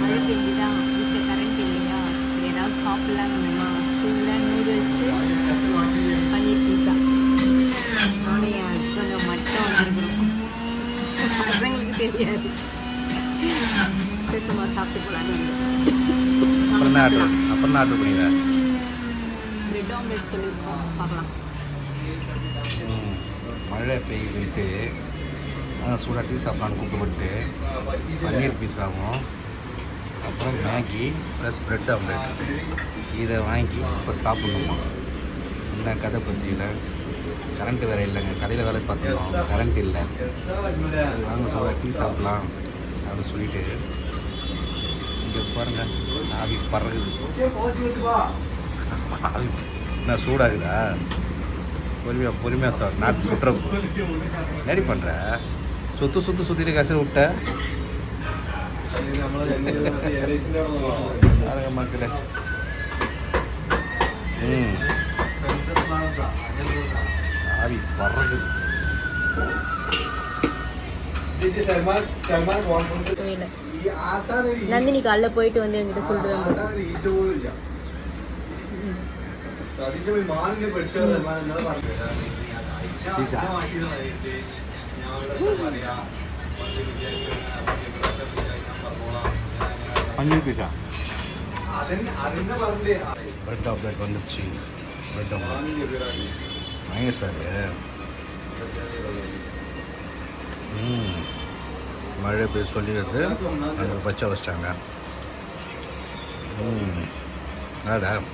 மழை பெஞ்சுதான் வீட்டில் கரண்ட் இல்லையா ஏதாவது சாப்பிடலாம் வேணுமா சூடாக நூடுல்ஸு பன்னீர் பீஸா நானும் என் ஹஸ்பண்டும் மட்டும் வந்திருக்கிறோம் பசங்களுக்கு தெரியாது சும்மா சாப்பிட்டு போகலான்னு அப்புறம் ஆர்டர் பண்ணிடுறேன் பிரெட் ஆம்லெட் சொல்லியிருக்கோம் பார்க்கலாம் மழை பெய்யுதுன்ட்டு அதான் சூடாக டீ சாப்பிட்லான்னு கூப்பிட்டு பன்னீர் பீஸாவும் அப்புறம் மேகி ப்ளஸ் ப்ரெட் ஆம்லெட் இதை வாங்கி இப்போ சாப்பிட்ணுமா? என்ன கதை பற்றியில் கரண்ட் வேறு இல்லைங்க. கடையில் வேலை பார்த்துருவோம் கரண்ட் இல்லை. வாங்க சூடாக டீ சாப்பிட்லாம் அப்படின்னு சொல்லிட்டு இங்கே பாருங்க ஆவி பறகுது ஆவி என்ன சூடாகுதா பொறுமையாக பொறுமையாக சார் நான் சுட்டுற ரெடி பண்ணுற சுற்று சுற்று சுற்றிட்டு கசில் விட்ட பாருங்க மக்களே ம் ஆவி பறகுது கோயில நந்தினி காலைல போயிட்டு வந்து என்கிட்ட சொல்லிட்டு தான் போச்சு பீஸா பீஸா பிரெட் ஆம்லெட் வந்துடுச்சு பிரெட் ஆம்லெட் சார் ம். மழை பெய்ய சொல்லிடுறது. அங்கே பச்சை வச்சிட்டாங்க. ம். அதான்